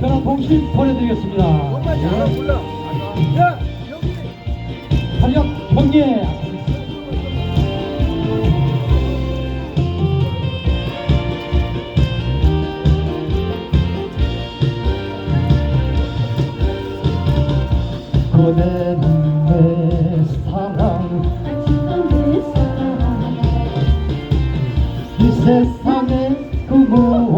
보내드리겠습니다. 잘 예. 몰라. 야 탄력 경례 그대는 내 사랑 그무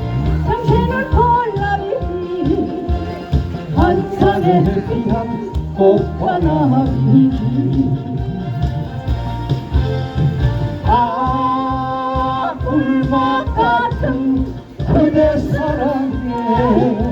상에 귀한 꽃하나이지 아 꿀맛 같은 그대 사랑에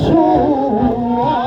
So